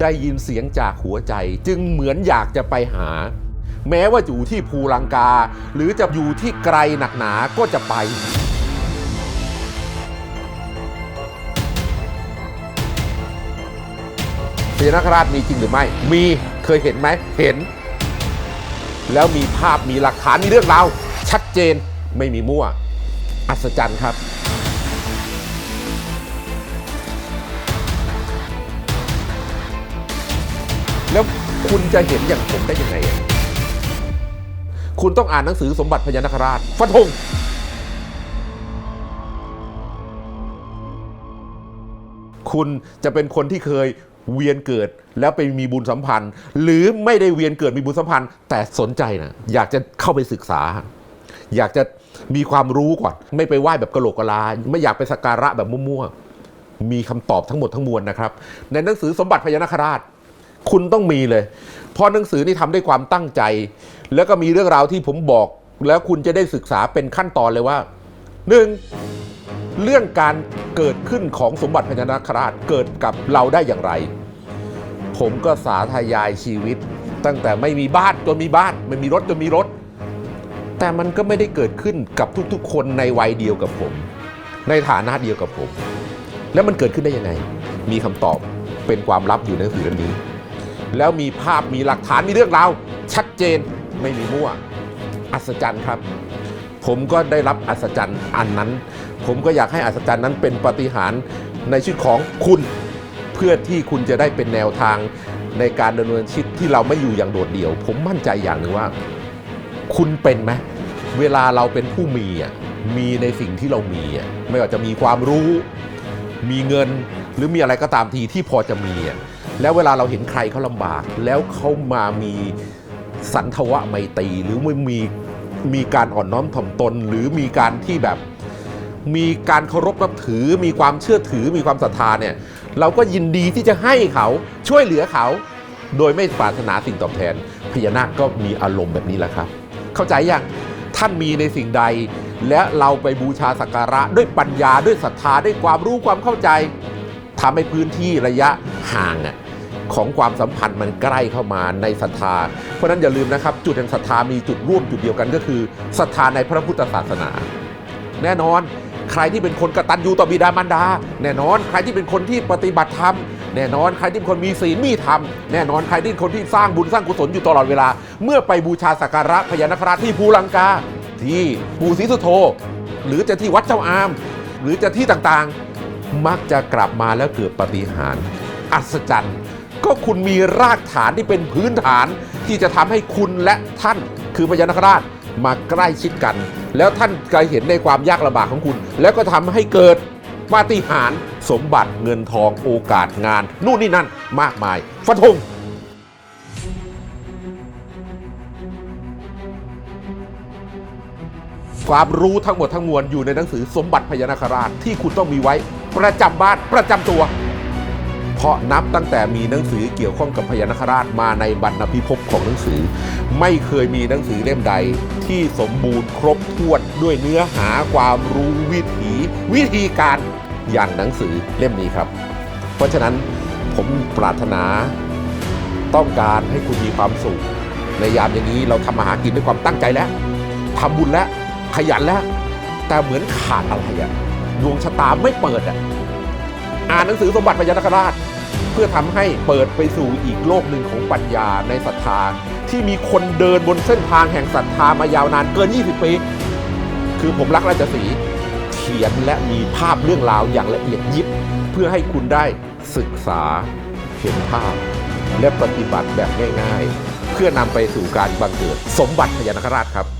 ได้ยินเสียงจากหัวใจจึงเหมือนอยากจะไปหา แม้ว่าอยู่ที่ภูลังกา หรือจะอยู่ที่ไกลหนักหนาก็จะไปพญานาคราชมีจริงหรือไม่ มีเคยเห็นไหม เห็น แล้วมีภาพมีหลักฐานมีเรื่องราวชัดเจนไม่มีมั่ว อัศจรรย์ครับ คุณจะเห็นอย่างผมได้ยังไง คุณต้องอ่านหนังสือสมบัติพญานาคราชฟันธงคุณจะเป็นคนที่เคยเวียนเกิดแล้วไปมีบุญสัมพันธ์ หรือไม่ได้เวียนเกิดมีบุญสัมพันธ์ แต่สนใจนะอยากจะเข้าไปศึกษา อยากจะมีความรู้ก่อน ไม่ไปไหว้แบบกระโหลกกะลา ไม่อยากไปสักการะแบบมั่วๆมีคำตอบทั้งหมดทั้งมวลนะครับ ในหนังสือสมบัติพญานาคราช คุณต้องมีเลย เพราะหนังสือนี่ทำด้วยความตั้งใจ แล้วก็มีเรื่องราวที่ผมบอก แล้วคุณจะได้ศึกษาเป็นขั้นตอนเลยว่าหนึ่งเรื่องการเกิดขึ้นของสมบัติพญานาคราชเกิดกับเราได้อย่างไร ผมก็สาธยายชีวิต ตั้งแต่ไม่มีบ้านจนมีบ้านไม่มีรถจนมีรถ แต่มันก็ไม่ได้เกิดขึ้นกับทุกๆ คนในวัยเดียวกับผม ในฐานะเดียวกับผม แล้วมันเกิดขึ้นได้ยังไง มีคำตอบเป็นความลับอยู่ในหนังสือเล่มนี้ แล้วมีภาพมีหลักฐานมีเรื่องราวชัดเจนไม่มีมั่ว อัศจรรย์ครับ ผมก็ได้รับอัศจรรย์อันนั้น ผมก็อยากให้อัศจรรย์นั้นเป็นปฏิหารในชีวิตของคุณเพื่อที่คุณจะได้เป็นแนวทางในการดำเนินชีวิตที่เราไม่อยู่อย่างโดดเดี่ยว ผมมั่นใจอย่างหนึ่งว่า คุณเป็นไหมเวลาเราเป็นผู้มีอะมีในสิ่งที่เรามีอะไม่ว่าจะมีความรู้ มีเงินหรือมีอะไรก็ตามทีที่พอจะมีอะ แล้วเวลาเราเห็นใครเขาลำบาก แล้วเขามามีสันทวะไมตรีหรือไม่มีมีการอ่อนน้อมถ่อมตน หรือมีการที่แบบมีการเคารพนับถือ มีความเชื่อถือมีความศรัทธาเนี่ย เราก็ยินดีที่จะให้เขาช่วยเหลือเขา โดยไม่ปรารถนาสิ่งตอบแทนพญานาคก็มีอารมณ์แบบนี้แหละครับ เข้าใจยังท่านมีในสิ่งใด และเราไปบูชาสักการะด้วยปัญญาด้วยศรัทธาด้วยความรู้ความเข้าใจทำให้พื้นที่ระยะห่างอะ ของความสัมพันธ์มันใกล้เข้ามาในศรัทธา เพราะนั้นอย่าลืมนะครับ จุดแห่งศรัทธามีจุดร่วมจุดเดียวกันก็คือศรัทธาในพระพุทธศาสนา แน่นอนใครที่เป็นคนกตัญญูต่อบิดามารดา แน่นอนใครที่เป็นคนที่ปฏิบัติธรรมแน่นอนใครที่เป็นคนมีศีลมีธรรมแน่นอนใครที่เป็นคนที่สร้างบุญสร้างกุศลอยู่ตลอดเวลา เมื่อไปบูชาสักการะพญานาคราชที่ภูลังกา ที่ปู่ศรีสุโธหรือจะที่วัดเจ้าอาม หรือจะที่ต่างๆ มักจะกลับมาแล้วเกิดปาฏิหารย์อัศจรรย์ ก็คุณมีรากฐานที่เป็นพื้นฐานที่จะทำให้คุณและท่านคือพญานาคราชมาใกล้ชิดกัน แล้วท่านก็เห็นในความยากลำบากของคุณ แล้วก็ทำให้เกิดปาฏิหาริย์สมบัติเงินทองโอกาสงาน นู่นนี่นั่นมากมายฟันธงความรู้ทั้งหมดทั้งมวลอยู่ในหนังสือสมบัติพญานาคราชที่คุณต้องมีไว้ประจำบ้านประจำตัว เพราะนับตั้งแต่มีหนังสือเกี่ยวข้องกับพญานาคราชมาในบรรณพิภพของหนังสือ ไม่เคยมีหนังสือเล่มใด ที่สมบูรณ์ครบถ้วนด้วยเนื้อหาความรู้วิถีวิธีการอย่างหนังสือเล่มนี้ครับ เพราะฉะนั้นผมปรารถนาต้องการให้คุณมีความสุขในยามอย่างนี้เราทำมาหากินด้วยความตั้งใจแล้วทำบุญแล้วขยันแล้ว แต่เหมือนขาดอะไรอะดวงชะตาไม่เปิดอะ อ่านหนังสือสมบัติพญานาคราช เพื่อทำให้เปิดไปสู่อีกโลกหนึ่งของปัญญาในศรัทธาที่มีคนเดินบนเส้นทางแห่งศรัทธามายาวนานเกิน 20 ปี คือผมรักราชสีเขียนและมีภาพเรื่องราวอย่างละเอียดยิบ เพื่อให้คุณได้ศึกษาเห็นภาพ และปฏิบัติแบบง่าย ๆ เพื่อนำไปสู่การบังเกิดสมบัติพญานาคราชครับ